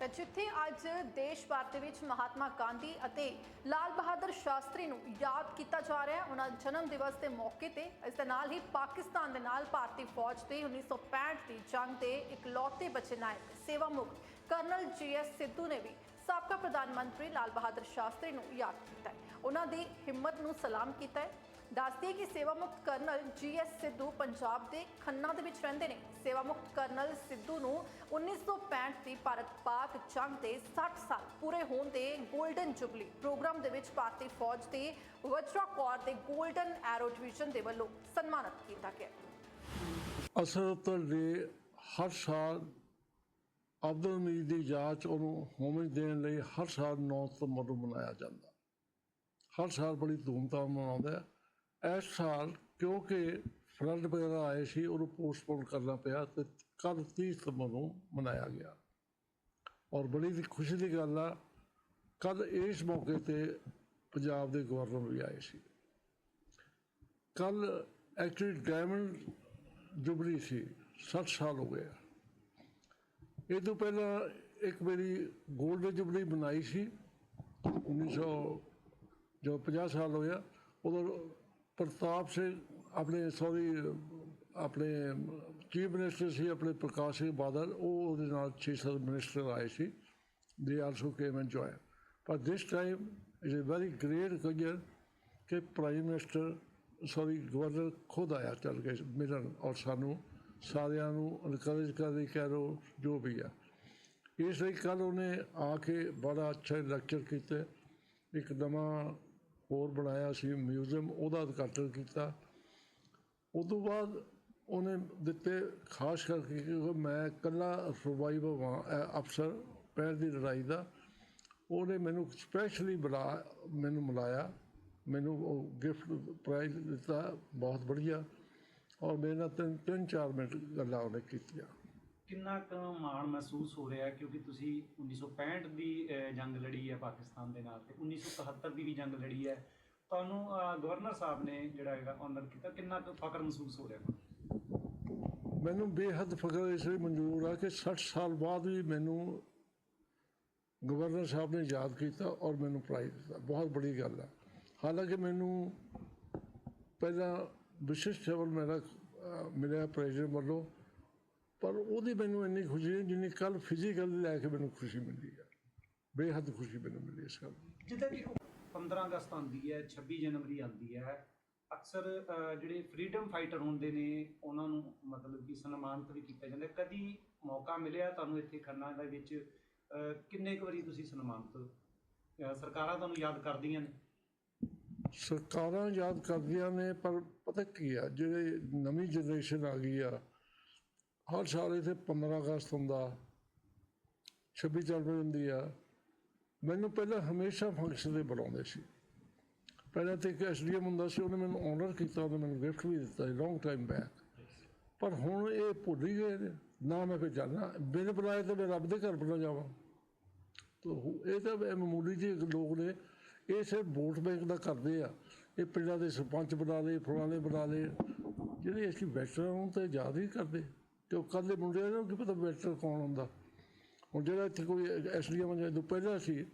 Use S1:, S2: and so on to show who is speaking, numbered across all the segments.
S1: ਤਾਂ ਜਿੱਥੇ ਅੱਜ ਦੇਸ਼ ਭਰ ਦੇ ਵਿੱਚ ਮਹਾਤਮਾ ਗਾਂਧੀ ਅਤੇ ਲਾਲ ਬਹਾਦਰ ਸ਼ਾਸਤਰੀ ਨੂੰ ਯਾਦ ਕੀਤਾ ਜਾ ਰਿਹਾ ਹੈ, ਉਹਨਾਂ ਜਨਮ ਦਿਵਸ ਦੇ ਮੌਕੇ ਤੇ, ਇਸ ਦੇ ਨਾਲ ਹੀ ਪਾਕਿਸਤਾਨ ਦੇ ਨਾਲ ਭਾਰਤੀ ਫੌਜ ਦੇ 1965 ਦੀ ਜੰਗ ਦੇ ਇਕਲੌਤੇ ਬਚੇ ਨਾਇਕ ਸੇਵਾ ਮੁਕਤ ਕਰਨਲ ਜੀਐਸ ਸਿੱਧੂ ਨੇ ਵੀ ਸਾਬਕਾ ਪ੍ਰਧਾਨ ਮੰਤਰੀ ਲਾਲ ਬਹਾਦਰ ਸ਼ਾਸਤਰੀ ਨੂੰ ਯਾਦ ਕੀਤਾ ਹੈ। ਉਹਨਾਂ ਦੀ ਹਿੰਮਤ ਨੂੰ ਸਲਾਮ ਕੀਤਾ ਹੈ। ਦੱਸਦੀ ਕਿ ਸੇਵਾ ਮੁਕਤ ਕਰਨਲ ਜੀਐਸ ਸਿੱਧੂ ਪੰਜਾਬ ਦੇ ਖੰਨਾ ਦੇ ਵਿੱਚ ਰਹਿੰਦੇ ਨੇ। ਸੇਵਾ ਕਰਨਲ ਸਿੱਧੂ ਨੂੰ 1965 ਦੀ ਭਾਰਤ ਪਾਕ ਜੰਗ ਦੇ 60 ਸਾਲ ਪੂਰੇ ਹੋਣ ਦੇ 골ਡਨ ਜੁਬਲੀ ਪ੍ਰੋਗਰਾਮ ਦੇ ਵਿੱਚ ਭਾਰਤੀ ਫੌਜ ਦੇ ਵਜਰਾ ਕੋਰ ਦੇ 골ਡਨ ਐਰੋ ਡਿਵੀਜ਼ਨ ਦੇ ਵੱਲੋਂ ਸਨਮਾਨਿਤ ਕੀਤਾ ਗਿਆ।
S2: ਅਸਰਤਲ ਦੇ ਹਰ ਸਾਲ ਅਬਦੁਲ ਮਜੀਦ ਦੀ ਜਾਂਚ ਉਹਨੂੰ ਹੋਮਜ ਦੇਣ ਲਈ ਹਰ ਸਾਲ 9 ਸਤੰਬਰ ਨੂੰ ਮਨਾਇਆ ਜਾਂਦਾ। ਹਰ ਸਾਲ ਬੜੀ ਧੂਮਧਾਮ ਮਨਾਉਂਦੇ ਆ ਇਸ ਸਾਲ ਕਿਉਂਕਿ ਫਲੱਡ ਵਗੈਰਾ ਆਏ ਸੀ, ਉਹਨੂੰ ਪੋਸਟਪੋਨ ਕਰਨਾ ਪਿਆ ਤੇ ਕੱਲ 30 ਸਤੰਬਰ ਨੂੰ ਮਨਾਇਆ ਗਿਆ। ਔਰ ਬੜੀ ਖੁਸ਼ੀ ਦੀ ਗੱਲ ਆ ਕੱਲ ਇਸ ਮੌਕੇ ਤੇ ਪੰਜਾਬ ਦੇ ਗਵਰਨਰ ਵੀ ਆਏ ਸੀ। ਕੱਲ ਐਕਚੁਅਲੀ ਡਾਇਮੰਡ ਜੁਬਲੀ ਸੀ 60 ਸਾਲ ਹੋ ਗਏ ਇਹ ਤੋਂ ਪਹਿਲਾਂ ਇੱਕ ਮੇਰੀ 골ਡ ਜੁਬਲੀ ਬਣਾਈ ਸੀ 1900 ਜੋ 50 ਸਾਲ ਹੋਇਆ, ਉਦੋਂ ਪ੍ਰਤਾਪ ਸਿੰਘ ਆਪਣੇ ਸੌਰੀ ਆਪਣੇ ਚੀਫ ਮਿਨਿਸਟਰ ਸੀ, ਆਪਣੇ ਪ੍ਰਕਾਸ਼ ਸਿੰਘ ਬਾਦਲ, ਉਹ ਉਹਦੇ ਨਾਲ 6-7 ਮਿਨਿਸਟਰ ਆਏ ਸੀ, ਦੇ ਆਲਸੋ ਕੇਮ ਐਂਡ ਜੋਇਨ ਪਰ this time is a very great clear ਕਿ ਪ੍ਰਾਈਮ ਮਿਨਿਸਟਰ ਸੌਰੀ ਗਵਰਨਰ ਖੁਦ ਆਇਆ ਚੱਲ ਕੇ ਮਿਲਣ ਔਰ ਸਾਨੂੰ ਸਾਰਿਆਂ ਨੂੰ ਇਨਕਰੇਜ ਕਰਦੇ ਕਹਿ ਲਓ ਜੋ ਵੀ ਆ। ਇਸ ਲਈ ਕੱਲ ਉਹਨੇ ਆ ਕੇ ਬੜਾ ਅੱਛਾ ਲੈਕਚਰ ਕੀਤਾ, ਇੱਕ ਨਵਾਂ ਹੋਰ ਬਣਾਇਆ ਸੀ ਮਿਊਜ਼ੀਅਮ ਉਹਦਾ ਉਦਘਾਟਨ ਕੀਤਾ। ਉਸ ਤੋਂ ਬਾਅਦ ਉਹਨੇ ਦਿੱਤੇ, ਖਾਸ ਕਰਕੇ ਕਿਉਂਕਿ ਮੈਂ ਇਕੱਲਾ ਸਰਵਾਈਵਰ ਹਾਂ ਅਫਸਰ, ਪਹਿਲ ਦੀ ਲੜਾਈ ਦਾ। ਉਹਨੇ ਮੈਨੂੰ ਸਪੈਸ਼ਲੀ ਬੁਲਾ, ਮੈਨੂੰ ਮਿਲਾਇਆ। ਮੈਨੂੰ ਉਹ ਗਿਫਟ ਪ੍ਰਾਈਜ਼ ਦਿੱਤਾ, ਬਹੁਤ ਵਧੀਆ। ਔਰ ਮੇਰੇ ਨਾਲ ਤਿੰਨ ਤਿੰਨ, ਚਾਰ ਮਿੰਟ ਗੱਲਾਂ ਉਹਨੇ ਕੀਤੀਆਂ।
S3: ਕਿੰਨਾ ਕੁ ਮਾਣ ਮਹਿਸੂਸ ਹੋ ਰਿਹਾ ਕਿਉਂਕਿ ਤੁਸੀਂ 1965 ਦੀ ਜੰਗ ਲੜੀ ਹੈ ਪਾਕਿਸਤਾਨ ਦੇ ਨਾਲ ਤੇ 1971 ਦੀ ਵੀ ਜੰਗ ਲੜੀ ਹੈ। ਤੁਹਾਨੂੰ ਗਵਰਨਰ ਸਾਹਿਬ ਨੇ ਜਿਹੜਾ ਹੈਗਾ ਆਨਰ ਕੀਤਾ ਕਿੰਨਾ ਕੁ ਫਖਰ ਮਹਿਸੂਸ ਹੋ ਰਿਹਾ?
S2: ਮੈਨੂੰ ਬੇਹੱਦ ਫਖਰ ਇਸ ਲਈ ਮਨਜ਼ੂਰ ਆ ਕਿ 60 ਸਾਲ ਬਾਅਦ ਵੀ ਮੈਨੂੰ ਗਵਰਨਰ ਸਾਹਿਬ ਨੇ ਯਾਦ ਕੀਤਾ ਔਰ ਮੈਨੂੰ ਪ੍ਰਾਈਜ਼ ਦਿੱਤਾ। ਬਹੁਤ ਬੜੀ ਗੱਲ ਆ। ਹਾਲਾਂਕਿ ਮੈਨੂੰ ਪਹਿਲਾਂ ਵਿਸ਼ਿਸ਼ਟ ਸੇਵਲ ਮੇਰਾ ਮਿਲਿਆ ਪ੍ਰੈਜ਼ੀਡੈਂਟ ਵੱਲੋਂ ਪਰ ਉਹਦੀ ਮੈਨੂੰ ਇੰਨੀ ਖੁਸ਼ੀ ਨਹੀਂ ਜਿੰਨੀ ਕੱਲ ਫਿਜ਼ੀਕਲ ਲੈ ਕੇ ਮੈਨੂੰ ਖੁਸ਼ੀ ਮਿਲੀ ਆ। ਬੇਹੱਦ ਖੁਸ਼ੀ ਮੈਨੂੰ ਮਿਲੀ ਇਸ ਗੱਲ।
S3: ਜਿੱਦਾਂ ਕਿ 15 ਅਗਸਤ ਆਉਂਦੀ ਹੈ 26 ਜਨਵਰੀ ਆਉਂਦੀ ਹੈ। ਅਕਸਰ ਜਿਹੜੇ ਫਰੀडम ਫਾਈਟਰ ਹੁੰਦੇ ਨੇ, ਉਹਨਾਂ ਨੂੰ ਮਤਲਬ ਕਿ ਸਨਮਾਨਿਤ ਵੀ ਕੀਤਾ ਜਾਂਦਾ ਕਦੀ ਮੌਕਾ ਮਿਲਿਆ ਤੁਹਾਨੂੰ ਇੱਥੇ ਖੰਨਾ ਦੇ ਵਿੱਚ ਕਿੰਨੇ ਕੁ ਵਾਰੀ ਤੁਸੀਂ ਸਨਮਾਨਿਤ ਸਰਕਾਰਾਂ ਤੁਹਾਨੂੰ ਯਾਦ ਕਰਦੀਆਂ ਨੇ?
S2: ਸਰਕਾਰਾਂ ਯਾਦ ਕਰਦੀਆਂ ਨੇ, ਪਰ ਪਤਾ ਕੀ ਆ, ਜਿਹੜੇ ਨਵੀਂ ਜਨਰੇਸ਼ਨ ਆ ਗਈ ਆ, ਹਰ ਸਾਲ ਇੱਥੇ 15 ਅਗਸਤ ਹੁੰਦਾ 26 ਜਨਵਰੀ ਹੁੰਦੀ ਆ। ਮੈਨੂੰ ਪਹਿਲਾਂ ਹਮੇਸ਼ਾ ਫੰਕਸ਼ਨ ਦੇ ਬੁਲਾਉਂਦੇ ਸੀ। ਪਹਿਲਾਂ ਤੇ ਇੱਕ ਐਸਡੀਐਮ ਹੁੰਦਾ ਸੀ, ਉਹਨੇ ਮੈਨੂੰ ਆਨਰ ਕੀਤਾ, ਉਹਨੇ ਮੈਨੂੰ ਗਿਫਟ ਵੀ ਦਿੱਤਾ ਲੌਂਗ ਟਾਈਮ ਬੈਕ ਪਰ ਹੁਣ ਇਹ ਭੁੱਲ ਹੀ ਗਏ ਨੇ, ਨਾ ਮੈਂ ਫਿਰ ਜਾਣਾ ਬਿਨ ਬੁਲਾਏ ਤਾਂ ਮੈਂ ਰੱਬ ਦੇ ਘਰ ਬਣਾ ਜਾਵਾਂ। ਤੋ ਇਹ ਤਾਂ ਮਾਮੂਲੀ ਜਿਹੇ ਲੋਕ ਨੇ, ਇਹ ਸਿਰਫ ਵੋਟ ਬੈਂਕ ਦਾ ਕਰਦੇ ਆ। ਇਹ ਪਿੰਡਾਂ ਦੇ ਸਰਪੰਚ ਬਣਾ ਲਏ, ਫਲਾਣੇ ਬਣਾ ਲਏ। ਜਿਹੜੇ ਅਸੀਂ ਵੈਟਰਨ ਨੂੰ ਤਾਂ ਯਾਦ ਹੀ ਕਰਦੇ। ਤੇ ਉਹ ਕੱਲੇ ਮੁੰਡਿਆਂ ਨੂੰ ਕੀ ਪਤਾ ਵੈਟਰ ਕੌਣ ਹੁੰਦਾ। ਹੁਣ ਜਿਹੜਾ ਇੱਥੇ ਕੋਈ ਐਸਡੀਐਮ ਜਦੋਂ ਪਹਿਲਾਂ ਸੀ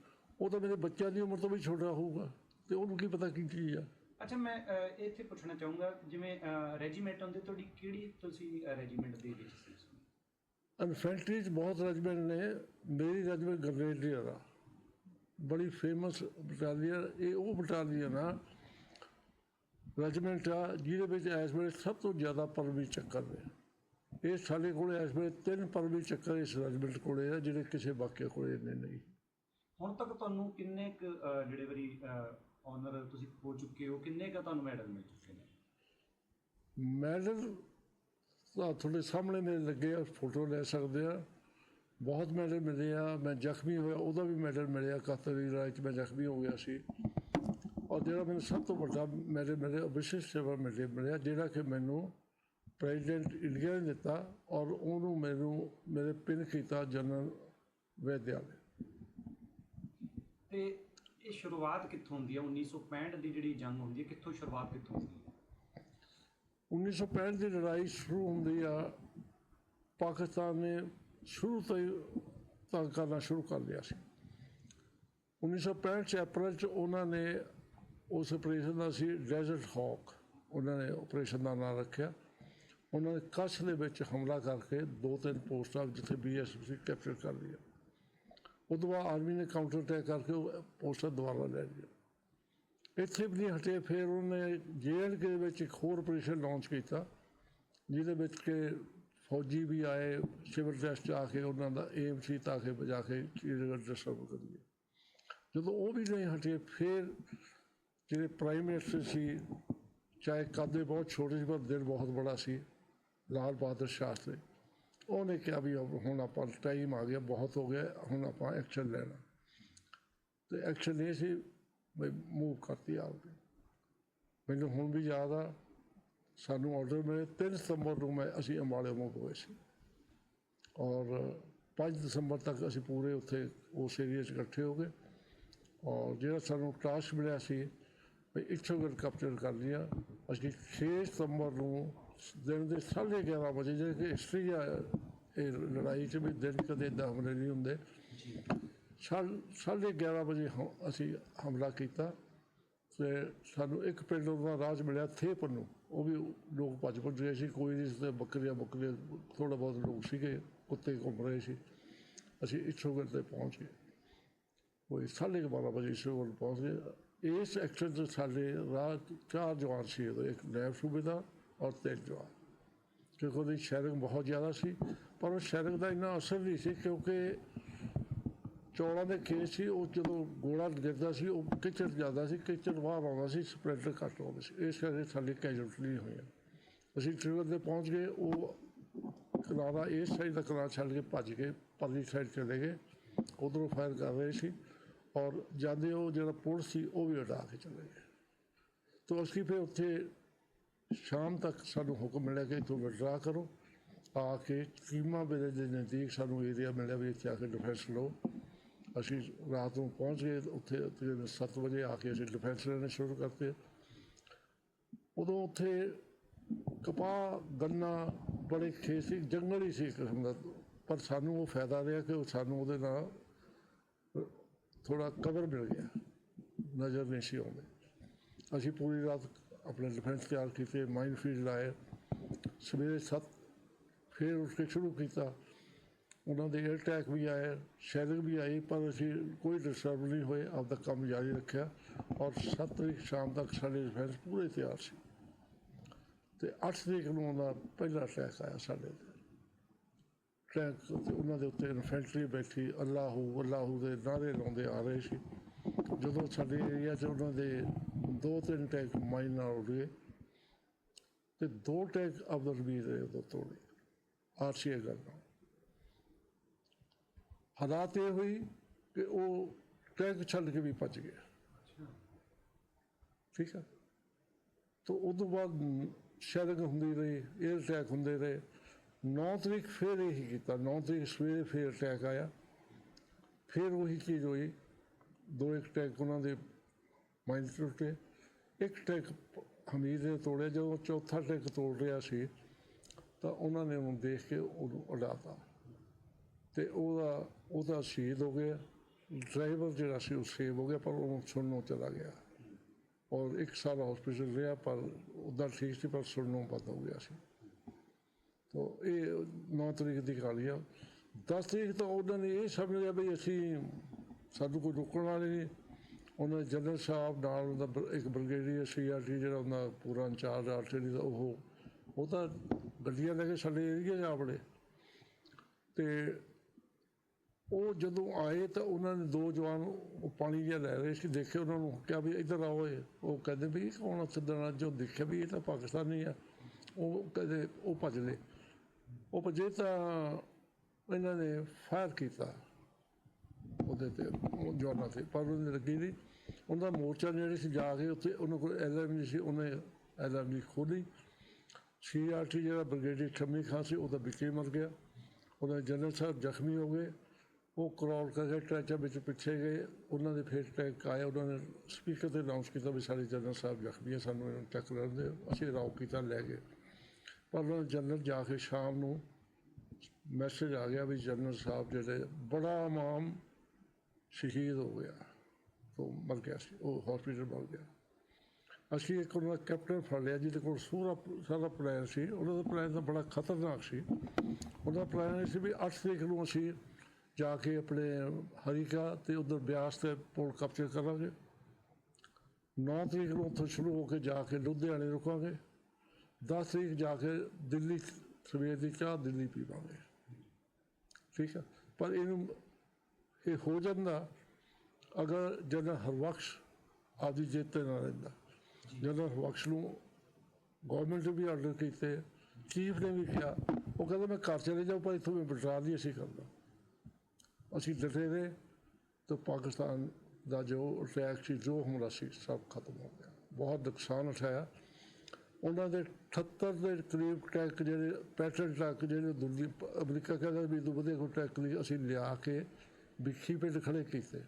S2: ਉਹ ਤਾਂ ਮੇਰੇ ਬੱਚਿਆਂ ਦੀ ਉਮਰ ਤੋਂ ਵੀ ਛੋਟਾ ਹੋਊਗਾ। ਤੇ ਉਹਨੂੰ ਕੀ ਪਤਾ ਕੀ ਚੀਜ਼ ਆ।
S3: ਅੱਛਾ ਮੈਂ ਇੱਥੇ ਪੁੱਛਣਾ ਚਾਹੂੰਗਾ ਜਿਵੇਂ ਰੈਜੀਮੈਂਟ ਹੁੰਦੇ ਤੁਹਾਡੀ ਕਿਹੜੀ ਤੁਸੀਂ ਰੈਜੀਮੈਂਟ ਦੇ ਵਿੱਚ ਸੀ?
S2: ਇਨਫੈਂਟਰੀ 'ਚ ਬਹੁਤ ਰੈਜੀਮੈਂਟ ਨੇ ਮੇਰੀ ਰੈਜੀਮੈਂਟ ਗ੍ਰੇਨੇਡੀਅਰ ਆ ਬੜੀ ਫੇਮਸ ਬਟਾਲੀਅਨ ਇਹ ਉਹ ਬਟਾਲੀਅਨ ਆ। ਰੈਜੀਮੈਂਟ ਆ ਜਿਹਦੇ ਵਿੱਚ ਇਸ ਵੇਲੇ ਸਭ ਤੋਂ ਜ਼ਿਆਦਾ ਪਰਮੀ ਚੱਕਰ ਨੇ। ਇਹ ਸਾਡੇ ਕੋਲੇ ਇਸ ਵੇਲੇ ਤਿੰਨ ਪਰਮੀ ਚੱਕਰ ਇਸ ਰੈਜੀਮੈਂਟ ਕੋਲੇ ਆ ਜਿਹੜੇ ਕਿਸੇ ਬਾਕੀ ਕੋਲੇ ਨਹੀਂ।
S3: ਹੁਣ ਤੱਕ ਤੁਹਾਨੂੰ ਕਿੰਨੇ ਕੁ ਜਿਹੜੇ ਵਾਰੀ ਆਨਰ ਤੁਸੀਂ ਹੋ ਚੁੱਕੇ ਹੋ ਕਿੰਨੇ ਕੁ ਤੁਹਾਨੂੰ ਮੈਡਲ ਮਿਲ ਚੁੱਕੇ ਨੇ?
S2: ਮੈਡਲ ਤਾਂ ਤੁਹਾਡੇ ਸਾਹਮਣੇ ਮੇਰੇ ਲੱਗੇ ਆ ਫੋਟੋ ਲੈ ਸਕਦੇ ਆ। ਬਹੁਤ ਮੈਡਲ ਮਿਲੇ ਆ ਮੈਂ ਜ਼ਖਮੀ ਹੋਇਆ ਉਹਦਾ ਵੀ ਮੈਡਲ ਮਿਲਿਆ ਕਤਰੀ ਰਾਜ 'ਚ ਮੈਂ ਜ਼ਖਮੀ ਹੋ ਗਿਆ ਸੀ। ਔਰ ਜਿਹੜਾ ਮੈਨੂੰ ਸਭ ਤੋਂ ਵੱਡਾ ਮੈਡਲ ਮਿਲਿਆ ਵਿਸ਼ੇਸ਼ ਸੇਵਾ ਮੈਡਲ ਮਿਲਿਆ ਜਿਹੜਾ ਕਿ ਮੈਨੂੰ ਪ੍ਰੈਜ਼ੀਡੈਂਟ ਇੰਡੀਆ ਨੇ ਦਿੱਤਾ ਔਰ ਉਹਨੂੰ ਮੈਨੂੰ ਮੇਰੇ ਪਿੰਨ ਕੀਤਾ ਜਨਰਲ ਵਿਦਿਆਲੇ
S3: ਤੇ ਇਹ ਸ਼ੁਰੂਆਤ ਕਿੱਥੋਂ ਹੁੰਦੀ ਹੈ 1965 ਦੀ ਜਿਹੜੀ ਜੰਗ ਹੁੰਦੀ ਹੈ ਕਿੱਥੋਂ ਸ਼ੁਰੂਆਤ ਕਿੱਥੋਂ ਹੁੰਦੀ ਹੈ
S2: 1965 ਦੀ ਲੜਾਈ ਸ਼ੁਰੂ ਹੁੰਦੀ ਆ ਪਾਕਿਸਤਾਨ ਨੇ ਸ਼ੁਰੂ ਤੋਂ ਹੀ ਤੰਗ ਕਰਨਾ ਸ਼ੁਰੂ ਕਰ ਲਿਆ ਸੀ 1965 ਚ ਅਪ੍ਰੈਲ ਚ ਉਹਨਾਂ ਨੇ ਉਸ ਆਪਰੇਸ਼ਨ ਦਾ ਸੀ ਡੈਜ਼ਰਟ ਹੌਕ ਉਹਨਾਂ ਨੇ ਆਪਰੇਸ਼ਨ ਦਾ ਨਾਮ ਰੱਖਿਆ ਉਹਨਾਂ ਨੇ ਕੱਛ ਦੇ ਵਿੱਚ ਹਮਲਾ ਕਰਕੇ ਦੋ ਤਿੰਨ ਪੋਸਟਾਂ ਜਿੱਥੇ ਬੀਐਸਐਫ ਸੀ ਕੈਪਚਰ ਕਰ ਲਿਆ ਉਹ ਤੋਂ ਬਾਅਦ ਆਰਮੀ ਨੇ ਕਾਊਂਟਰ ਅਟੈਕ ਕਰਕੇ ਉਹ ਪੋਸਟਾਂ ਦੁਬਾਰਾ ਲੈ ਲਿਆ। ਇੱਥੇ ਵੀ ਨਹੀਂ ਹਟੇ, ਫਿਰ ਉਹਨੇ ਜੇਐਨਕੇ ਦੇ ਵਿੱਚ ਇੱਕ ਹੋਰ ਆਪਰੇਸ਼ਨ ਲਾਂਚ ਕੀਤਾ, ਜਿਹਦੇ ਵਿੱਚ ਕਿ ਫੌਜੀ ਵੀ ਆਏ ਸਿਵਲ ਟੈਸਟ ਆ ਕੇ ਉਹਨਾਂ ਦਾ ਏਮ ਸੀ ਤਾਂ ਕਿ ਬਜਾ ਕੇ ਚੀਜ਼ ਡਿਸਟਰਬ ਕਰੀਏ ਜਦੋਂ ਉਹ ਵੀ ਨਹੀਂ ਹਟੇ, ਫਿਰ ਜਿਹੜੇ ਪ੍ਰਾਈਮ ਮਿਨਿਸਟਰ ਸੀ, ਚਾਹੇ ਕਾਦੇ ਬਹੁਤ ਛੋਟੇ ਸੀ, ਪਰ ਦਿਲ ਬਹੁਤ ਬੜਾ ਸੀ ਲਾਲ ਬਹਾਦਰ ਸ਼ਾਸਤਰੀ ਉਹਨੇ ਕਿਹਾ ਵੀ ਹੁਣ ਆਪਾਂ ਟਾਈਮ ਆ ਗਿਆ, ਬਹੁਤ ਹੋ ਗਿਆ, ਹੁਣ ਆਪਾਂ ਐਕਸ਼ਨ ਲੈਣਾ। ਤੇ ਐਕਸ਼ਨ ਇਹ ਸੀ ਵੀ ਮੂਵ ਕਰਤੀ ਆਪਦੀ ਮੈਨੂੰ ਹੁਣ ਵੀ ਯਾਦ ਆ, ਸਾਨੂੰ ਆਰਡਰ ਮਿਲੇ 3 ਸਤੰਬਰ ਨੂੰ ਮੈਂ ਅਸੀਂ ਅੰਬਾਲੇ ਮੂਵ ਹੋਏ ਸੀ। ਔਰ 5 ਦਸੰਬਰ ਤੱਕ ਅਸੀਂ ਪੂਰੇ ਉੱਥੇ ਉਸ ਏਰੀਆ 'ਚ ਇਕੱਠੇ ਹੋ ਗਏ। ਔਰ ਜਿਹੜਾ ਸਾਨੂੰ ਟਾਸਕ ਮਿਲਿਆ ਸੀ ਵੀ ਇੱਥੋਂ ਗੱਲ ਕੈਪਚਰ ਕਰ ਲਿਆ ਅਸੀਂ 6 ਸਤੰਬਰ ਨੂੰ ਦਿਨ ਦੇ 11:30 ਵਜੇ ਜਿਹੜੇ ਕਿ ਹਿਸਟਰੀ ਆ ਇਹ ਲੜਾਈ 'ਚ ਵੀ ਦਿਨ ਕਦੇ ਏਦਾਂ ਹਮਲੇ ਨਹੀਂ ਹੁੰਦੇ। ਸਾਢੇ ਸਾਢੇ 11 ਵਜੇ ਅਸੀਂ ਹਮਲਾ ਕੀਤਾ ਤੇ ਸਾਨੂੰ ਇੱਕ ਪਿੰਡ ਦਾ ਰਾਜ ਮਿਲਿਆ ਥੇਪਰ ਨੂੰ ਉਹ ਵੀ ਲੋਕ ਭੱਜ ਭੱਜ ਗਏ ਸੀ ਕੋਈ ਨਹੀਂ ਸੀ ਤੇ ਬੱਕਰੀਆਂ ਬੱਕਰੀਆਂ ਥੋੜਾ ਬਹੁਤ ਲੋਕ ਸੀਗੇ ਕੁੱਤੇ ਘੁੰਮ ਰਹੇ ਸੀ। ਅਸੀਂ ਇਛੋਗਰ ਤੇ ਪਹੁੰਚ ਗਏ। ਕੋਈ ਸਾਢੇ ਕੁ ਬਾਰਾਂ ਵਜੇ ਇਛੋਗਰ ਪਹੁੰਚ ਗਏ। ਇਸ ਐਕਸ਼ਨ 'ਚ ਸਾਡੇ 'ਚ ਚਾਰ ਜਵਾਨ ਸੀ ਇੱਕ ਨਾਇਬ ਸੂਬੇਦਾਰ ਔਰ ਤੇਜ਼ ਜਵਾਨ ਕਿਉਂਕਿ ਉਹਦੀ ਸ਼ੈਰਿੰਗ ਬਹੁਤ ਜ਼ਿਆਦਾ ਸੀ ਪਰ ਉਹ ਸ਼ੈਰਿੰਗ ਦਾ ਇੰਨਾ ਅਸਰ ਨਹੀਂ ਸੀ ਕਿਉਂਕਿ ਚੌਲਾਂ ਦੇ ਖੇਤ ਸੀ ਉਹ ਜਦੋਂ ਗੋਲਾ ਗਿਰਦਾ ਸੀ ਉਹ ਕਿਚੜ ਜਾਂਦਾ ਸੀ ਕਿਚੜ ਬਾਹਰ ਆਉਂਦਾ ਸੀ ਸਪਰੈਡਰ ਘੱਟ ਆਉਂਦੇ ਸੀ ਇਸ ਕਰਕੇ ਸਾਡੀ ਕੈਜੂਅਲਟੀ ਨਹੀਂ ਹੋਈਆਂ ਅਸੀਂ ਟ੍ਰਿਗਰ ਤੇ ਪਹੁੰਚ ਗਏ ਉਹ ਕਨਾਰਾ ਇਸ ਸਾਈਡ ਦਾ ਕਨਾਰਾ ਛੱਡ ਕੇ ਭੱਜ ਕੇ ਪਰਲੀ ਸਾਈਡ ਚਲੇ ਗਏ ਉਧਰੋਂ ਫਾਇਰ ਕਰ ਰਹੇ ਸੀ ਔਰ ਜਾਂਦੇ ਉਹ ਜਿਹੜਾ ਪੁਲ ਸੀ ਉਹ ਵੀ ਉਡਾ ਕੇ ਚਲੇ ਗਏ ਤੋਂ ਅਸੀਂ ਫਿਰ ਉੱਥੇ ਸ਼ਾਮ ਤੱਕ ਸਾਨੂੰ ਹੁਕਮ ਮਿਲਿਆ ਕਿ ਇੱਥੋਂ ਵਿਡਰਾ ਕਰੋ। ਆ ਕੇ ਕੀਮਾ ਬੇਲੇ ਦੇ ਨਜ਼ਦੀਕ ਸਾਨੂੰ ਏਰੀਆ ਮਿਲਿਆ ਵੀ ਇੱਥੇ ਆ ਕੇ ਡਿਫੈਂਸ ਲਓ। ਅਸੀਂ ਰਾਤ ਨੂੰ ਪਹੁੰਚ ਗਏ, ਉੱਥੇ ਤਕਰੀਬਨ 7 ਵਜੇ ਆ ਕੇ ਅਸੀਂ ਡਿਫੈਂਸ ਲੈਣੇ ਸ਼ੁਰੂ ਕਰਤੇ। ਉਦੋਂ ਉੱਥੇ ਕਪਾਹ, ਗੰਨਾ, ਬੜੇ ਖੇਤ ਸੀ, ਜੰਗਲ ਹੀ ਸੀ ਕਿਸਮ ਦਾ। ਪਰ ਸਾਨੂੰ ਉਹ ਫਾਇਦਾ ਰਿਹਾ ਕਿ ਸਾਨੂੰ ਉਹਦੇ ਨਾਲ ਥੋੜਾ ਕਵਰ ਮਿਲ ਗਿਆ, ਨਜ਼ਰ ਨਹੀਂ ਸੀ ਆਉਂਦੇ। ਅਸੀਂ ਪੂਰੀ ਰਾਤ ਆਪਣੇ ਡਿਫੈਂਸ ਤਿਆਰ ਕੀਤੇ ਮਾਈਨਫੀਲਡ ਲਾਏ। ਸਵੇਰੇ 7 ਫਿਰ ਉੱਠ ਕੇ ਸ਼ੁਰੂ ਕੀਤਾ। ਉਹਨਾਂ ਦੇ 에ਅਰ ਅਟੈਕ ਵੀ ਆਏ ਸ਼ੈਲਿੰਗ ਵੀ ਆਈ, ਪਰ ਅਸੀਂ ਕੋਈ ਡਿਸਟਰਬ ਨਹੀਂ ਹੋਏ, ਆਪਦਾ ਕੰਮ ਜਾਰੀ ਰੱਖਿਆ। ਔਰ 7 ਤਰੀਕ ਸ਼ਾਮ ਤੱਕ ਸਾਡੇ ਡਿਫੈਂਸ ਪੂਰੇ ਤਿਆਰ ਸੀ। ਤੇ 8 ਤਰੀਕ ਨੂੰ ਉਹਦਾ ਪਹਿਲਾ ਅਟੈਕ ਆਇਆ ਸਾਡੇ ਤੇ। ਟੈਂਕ ਉਹਨਾਂ ਦੇ ਉੱਤੇ ਇਨਫੈਂਟਰੀ ਬੈਠੀ, ਅੱਲਾਹੂ ਅੱਲਾਹੂ ਦੇ ਨਾਰੇ ਲਾਉਂਦੇ ਆ ਰਹੇ ਸੀ। ਜਦੋਂ ਸਾਡੇ ਏਰੀਆ 'ਚ ਉਹਨਾਂ ਦੇ ਦੋ ਤਿੰਨ ਟੈਂਕ ਮਾਈਨ ਨਾਲ ਉੱਡ ਤੇ ਦੋ ਟੈਂਕ ਅਬਦੁਲ ਰਬੀਰ ਦੇ ਉਦੋਂ ਤੋੜੇ ਆਰਸੀਏ ਗੱਲ ਨਾਲ। ਹਾਲਾਤ ਇਹ ਹੋਈ ਕਿ ਉਹ ਟੈਂਕ ਛੱਡ ਕੇ ਵੀ ਭੱਜ ਗਿਆ। ਠੀਕ ਹੈ ਤਾਂ ਉਸ ਤੋਂ ਬਾਅਦ ਸ਼ੈਲਿੰਗ ਹੁੰਦੀ ਰਹੀ 에ਅਰ ਅਟੈਕ ਹੁੰਦੇ ਰਹੇ। 9 ਤਰੀਕ ਫਿਰ ਇਹੀ ਕੀਤਾ 9 ਤਰੀਕ ਸਵੇਰੇ ਫਿਰ ਅਟੈਕ ਆਇਆ। ਫਿਰ ਉਹੀ ਚੀਜ਼ ਹੋਈ। ਦੋ ਇੱਕ ਟੈਂਕ ਉਹਨਾਂ ਦੇ ਮਾਈਂਡ ਟੁੱਟੇ। ਇੱਕ ਟੈਂਕ ਹਮੀਦ ਨੇ ਤੋੜਿਆ, ਜਦੋਂ ਚੌਥਾ ਟੈਂਕ ਤੋੜ ਰਿਹਾ ਸੀ, ਤਾਂ ਉਹਨਾਂ ਨੇ ਉਹਨੂੰ ਦੇਖ ਕੇ ਉਹਨੂੰ ਉਡਾਤਾ ਤੇ ਉਹਦਾ ਉਹਦਾ ਸ਼ਹੀਦ ਹੋ ਗਿਆ। ਡਰਾਈਵਰ ਜਿਹੜਾ ਸੀ, ਉਹ ਸੇਵ ਹੋ ਗਿਆ, ਪਰ ਉਹਨੂੰ ਸੁਣਨੋਂ ਚਲਾ ਗਿਆ। ਔਰ ਇੱਕ ਸਾਲ ਹਸਪੀਟਲ ਰਿਹਾ, ਪਰ ਉਹਦਾ ਠੀਕ ਸੀ, ਪਰ ਸੁਣਨੋਂ ਬੰਦ ਹੋ ਗਿਆ ਸੀ। ਤੋ ਇਹ 9 ਤਰੀਕ ਦੀ ਕਹਾਣੀ ਆ। 10 ਤਰੀਕ ਤੋਂ ਉਹਨਾਂ ਨੇ ਇਹ ਸਮਝ ਲਿਆ ਵੀ ਅਸੀਂ ਸਾਨੂੰ ਕੋਈ ਰੋਕਣ ਵਾਲੇ ਨਹੀਂ। ਉਹਨਾਂ ਜਨਰਲ ਸਾਹਿਬ ਨਾਲ ਉਹਦਾ ਇੱਕ ਬ੍ਰਿਗੇਡੀਅਰ ਸੀਆਰਟੀ ਜਿਹੜਾ ਉਹਨਾਂ ਪੂਰਾ ਇੰਚਾਰਜ ਆਰਟੀਡੀ ਦਾ, ਉਹ ਉਹ ਤਾਂ ਗੱਡੀਆਂ ਲੈ ਕੇ ਸਾਡੇ ਏਰੀਆ 'ਚ ਆ ਵੜੇ ਤੇ ਉਹ ਜਦੋਂ ਆਏ ਤਾਂ ਉਹਨਾਂ ਨੇ ਦੋ ਜਵਾਨ ਪਾਣੀ ਜਿਹਾ ਲੈ ਰਹੇ ਸੀ ਦੇਖੇ ਉਹਨਾਂ ਨੂੰ, ਕਿਹਾ ਵੀ ਇੱਧਰ ਆਓ ਉਹ ਕਹਿੰਦੇ ਵੀ ਇਹ ਕੌਣ ਸਿੱਧਣਾ ਜੋ ਦੇਖਿਆ ਵੀ ਇਹ ਤਾਂ ਪਾਕਿਸਤਾਨੀ ਆ। ਉਹ ਕਹਿੰਦੇ, ਉਹ ਭੱਜ ਲਏ। ਉਹ ਭੱਜੇ ਤਾਂ ਇਹਨਾਂ ਨੇ ਫਾਇਰ ਕੀਤਾ। ਉਹਦੇ ਤੇ, ਉਹ ਜਵਾਨਾਂ ਤੇ, ਪਰ ਉਹਨੇ ਲੱਗੀ ਨਹੀਂ। ਉਹਦਾ ਮੋਰਚਾ ਜਿਹੜੇ ਸੀ, ਜਾ ਕੇ ਉੱਥੇ ਉਹਨਾਂ ਕੋਲ ਐਲਐਮ ਨਹੀਂ ਸੀ, ਉਹਨੇ ਐਲਐਮ ਨਹੀਂ ਖੋਲੀ ਸੀਆਰਟੀ ਜਿਹੜਾ ਬ੍ਰਿਗੇਡੀਅਰ ਖੰਮੀ ਖਾਨ ਸੀ, ਉਹਦਾ ਵਿਕੇ ਮਰ ਗਿਆ। ਉਹਦਾ ਜਨਰਲ ਸਾਹਿਬ ਜ਼ਖਮੀ ਹੋ ਗਏ। ਉਹ ਕਰੌਲ ਕਰਕੇ ਟਰੈਚਰ ਵਿੱਚ ਪਿੱਛੇ ਗਏ। ਉਹਨਾਂ ਦੇ ਫਿਰ ਟੈਂਕ ਆਏ, ਉਹਨਾਂ ਨੇ ਸਪੀਕਰ ਤੇ ਅਨਾਉਂਸ ਕੀਤਾ ਵੀ ਸਾਡੇ ਜਨਰਲ ਸਾਹਿਬ ਜ਼ਖਮੀ ਹੈ ਸਾਨੂੰ ਇਹਨਾਂ ਨੂੰ ਚੱਕ ਲੈਣ ਦਿਓ। ਅਸੀਂ ਰਾਉ ਕੀਤਾ, ਲੈ ਗਏ। ਪਰ ਉਹਨਾਂ ਨੇ ਜਨਰਲ ਜਾ ਕੇ ਸ਼ਾਮ ਨੂੰ ਮੈਸੇਜ ਆ ਗਿਆ ਵੀ ਜਨਰਲ ਸਾਹਿਬ ਜਿਹੜੇ ਬੜਾ ਇਮਾਮ ਸ਼ਹੀਦ ਹੋ ਗਿਆ, ਉਹ ਮਰ ਗਿਆ ਸੀ, ਉਹ ਹਸਪੀਟਲ ਮਰ ਗਿਆ। ਅਸੀਂ ਇੱਕ ਉਹਨਾਂ ਦਾ ਕੈਪਟਨ ਫੜ ਲਿਆ, ਜਿਹਦੇ ਕੋਲ ਸੂਰਾ ਸਾਰਾ ਪਲਾਨ ਸੀ। ਉਹਨਾਂ ਦਾ ਪਲਾਨ ਤਾਂ ਬੜਾ ਖਤਰਨਾਕ ਸੀ। ਉਹਨਾਂ ਦਾ ਪਲਾਨ ਇਹ ਸੀ ਵੀ 8 ਤਰੀਕ ਨੂੰ ਅਸੀਂ ਜਾ ਕੇ ਆਪਣੇ ਹਰੀਕਾ ਤੇ ਉਧਰ ਬਿਆਸ ਤੇ ਪੁਲ ਕਬਜ਼ੇ ਕਰਾਂਗੇ। 9 ਤਰੀਕ ਨੂੰ ਉੱਥੋਂ ਸ਼ੁਰੂ ਹੋ ਕੇ ਜਾ ਕੇ ਲੁਧਿਆਣੇ ਰੁਕਾਂਗੇ। 10 ਤਰੀਕ ਜਾ ਕੇ ਦਿੱਲੀ, ਸਵੇਰ ਦੀ ਚਾਹ ਦਿੱਲੀ ਪੀਵਾਂਗੇ। ਠੀਕ ਹੈ ਪਰ ਇਹਨੂੰ ਇਹ ਹੋ ਜਾਂਦਾ ਅਗਰ ਜਨਰਲ ਹਰਬਖਸ਼ ਆਦੀ ਜਿੱਤੇ ਨਾ ਰਹਿੰਦਾ। ਜਨਰਲ ਹਰਬਖਸ਼ ਨੂੰ ਗਵਰਨਮੈਂਟ ਵੀ ਆਰਡਰ ਕੀਤੇ ਚੀਫ ਨੇ ਵੀ ਕਿਹਾ ਉਹ ਕਹਿੰਦਾ ਮੈਂ ਘਰ ਚਲੇ ਜਾਉ ਪਰ ਇੱਥੋਂ ਮੈਂ ਬਟਰਾ ਨਹੀਂ ਅਸੀਂ ਕਰਦਾ ਅਸੀਂ ਡਟੇ ਰਹੇ ਤਾਂ ਪਾਕਿਸਤਾਨ ਦਾ ਜੋ ਅਟੈਕ ਸੀ ਜੋ ਹਮਲਾ ਸੀ ਸਭ ਖਤਮ ਹੋ ਗਿਆ। ਬਹੁਤ ਨੁਕਸਾਨ ਉਠਾਇਆ। ਉਹਨਾਂ ਦੇ 78 ਦੇ ਕਰੀਬ ਟੈਂਕ ਜਿਹੜੇ ਪੈਟਰਨ ਟੈਂਕ ਜਿਹੜੇ ਦੁਨੀਆ ਅਮਰੀਕਾ ਕਹਿੰਦਾ ਵੀ ਵਧੇ ਕੋ ਟੈਂਕ ਲਈ ਅਸੀਂ ਲਿਆ ਕੇ ਵਿਖੀ ਪਿੰਡ ਖੜੇ ਕੀਤੇ